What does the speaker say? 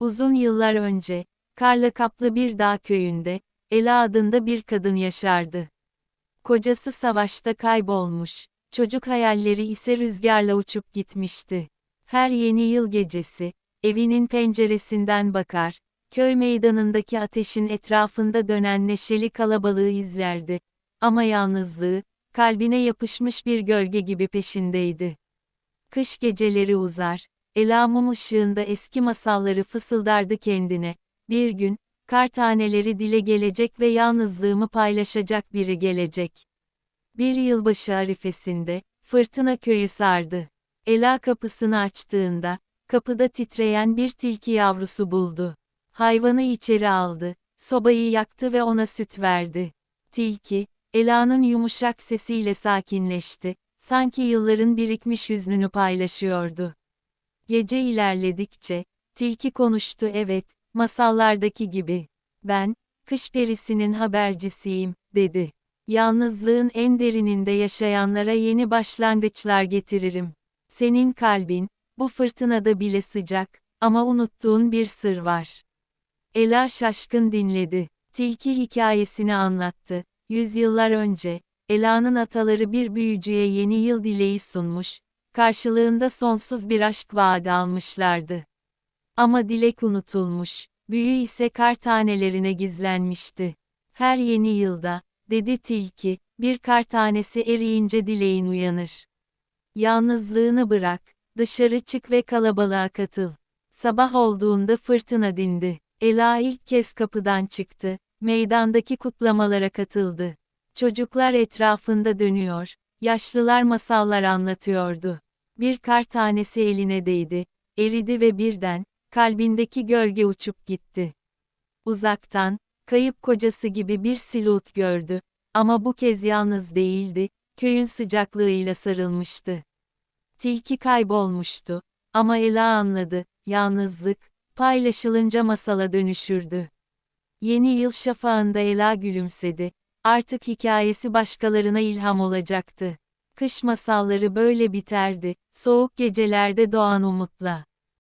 Uzun yıllar önce, karla kaplı bir dağ köyünde, Ela adında bir kadın yaşardı. Kocası savaşta kaybolmuş, çocuk hayalleri ise rüzgarla uçup gitmişti. Her yeni yıl gecesi, evinin penceresinden bakar, köy meydanındaki ateşin etrafında dönen neşeli kalabalığı izlerdi. Ama yalnızlığı, kalbine yapışmış bir gölge gibi peşindeydi. Kış geceleri uzar, Ela mum ışığında eski masalları fısıldardı kendine. Bir gün, kar taneleri dile gelecek ve yalnızlığımı paylaşacak biri gelecek. Bir yılbaşı arifesinde, fırtına köyü sardı. Ela kapısını açtığında, kapıda titreyen bir tilki yavrusu buldu. Hayvanı içeri aldı, sobayı yaktı ve ona süt verdi. Tilki, Ela'nın yumuşak sesiyle sakinleşti, sanki yılların birikmiş hüznünü paylaşıyordu. Gece ilerledikçe, tilki konuştu evet, masallardaki gibi. Ben, kış perisinin habercisiyim, dedi. Yalnızlığın en derininde yaşayanlara yeni başlangıçlar getiririm. Senin kalbin, bu fırtınada bile sıcak, ama unuttuğun bir sır var. Ela şaşkın dinledi. Tilki hikayesini anlattı. Yüzyıllar önce, Ela'nın ataları bir büyücüye yeni yıl dileği sunmuş, karşılığında sonsuz bir aşk vaadi almışlardı. Ama dilek unutulmuş, büyü ise kar tanelerine gizlenmişti. Her yeni yılda, dedi tilki, bir kar tanesi eriyince dileğin uyanır. Yalnızlığını bırak, dışarı çık ve kalabalığa katıl. Sabah olduğunda fırtına dindi. Ela ilk kez kapıdan çıktı, meydandaki kutlamalara katıldı. Çocuklar etrafında dönüyor, yaşlılar masallar anlatıyordu. Bir kar tanesi eline değdi, eridi ve birden, kalbindeki gölge uçup gitti. Uzaktan, kayıp kocası gibi bir silut gördü, ama bu kez yalnız değildi, köyün sıcaklığıyla sarılmıştı. Tilki kaybolmuştu, ama Ela anladı, yalnızlık, paylaşılınca masala dönüşürdü. Yeni yıl şafağında Ela gülümsedi, artık hikayesi başkalarına ilham olacaktı. Kış masalları böyle biterdi, soğuk gecelerde doğan umutla.